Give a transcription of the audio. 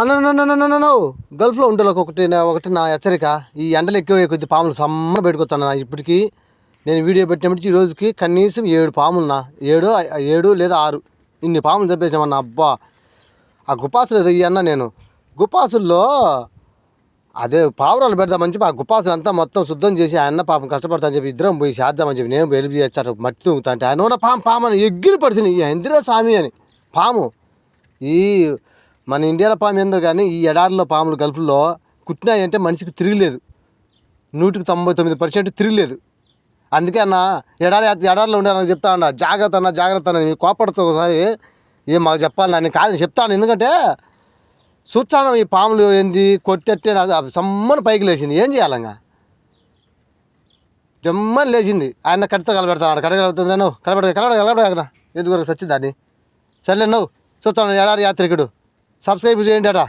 అన్న గల్ఫ్లో ఉండే ఒకటి ఒకటి నా హెచ్చరిక. ఈ ఎండలు ఎక్కువ కొద్ది పాములు సమ్మ పెట్టుకొస్తాను నా నేను వీడియో పెట్టినప్పటికి ఈ రోజుకి కనీసం ఏడు పాములు ఏడు ఏడు లేదా ఆరు. ఇన్ని పాములు చంపేసామన్న అబ్బా. ఆ గుపాసులు ఏదో ఈ అన్న నేను. గుపాసుల్లో అదే పావురాలు పెడదామని చెప్పి ఆ గుపాసులు అంతా మొత్తం శుద్ధం చేసి ఆయన పాపం కష్టపడతా అని చెప్పి ఇద్దరం పోయి చేద్దామని చెప్పి నేను వెళ్ళి చేస్తారు. మట్టి తూగుతా అంటే ఆయన పాము పాము అని ఎగిరి పడుతుంది ఎందిరా స్వామి అని. పాము. ఈ మన ఇండియాలో పాము ఏందో కానీ ఈ ఎడారిలో పాములు గల్ఫ్లో కుట్టినాయంటే మనిషికి తిరగలేదు. నూటికి తొంభై తొమ్మిది పర్సెంట్ తిరగలేదు. అందుకే అన్న ఎడారి ఎడారిలో ఉండాలని చెప్తా అన్న జాగ్రత్త అన్న జాగ్రత్త అన్న మీకు కోపడుతూ ఒకసారి ఏం మాకు చెప్పాలి నేను కాదు చెప్తాను. ఎందుకంటే చూచాను ఈ పాములు ఏంది? కొట్టెట్టే అది సమ్మని పైకి లేచింది. ఏం చేయాలంగా? జమ్మని లేచింది. ఆయన కడితో కలబెడతాను కడ కలబెడుతుంది నేను కలబెడ కలబడ కలబడ అక్కడ ఎందుకు సచ్చిందాన్ని. సర్లే నువ్వు. చూస్తాను ఎడారి యాత్రికుడు. సబ్స్క్రైబ్ చేయండి అట.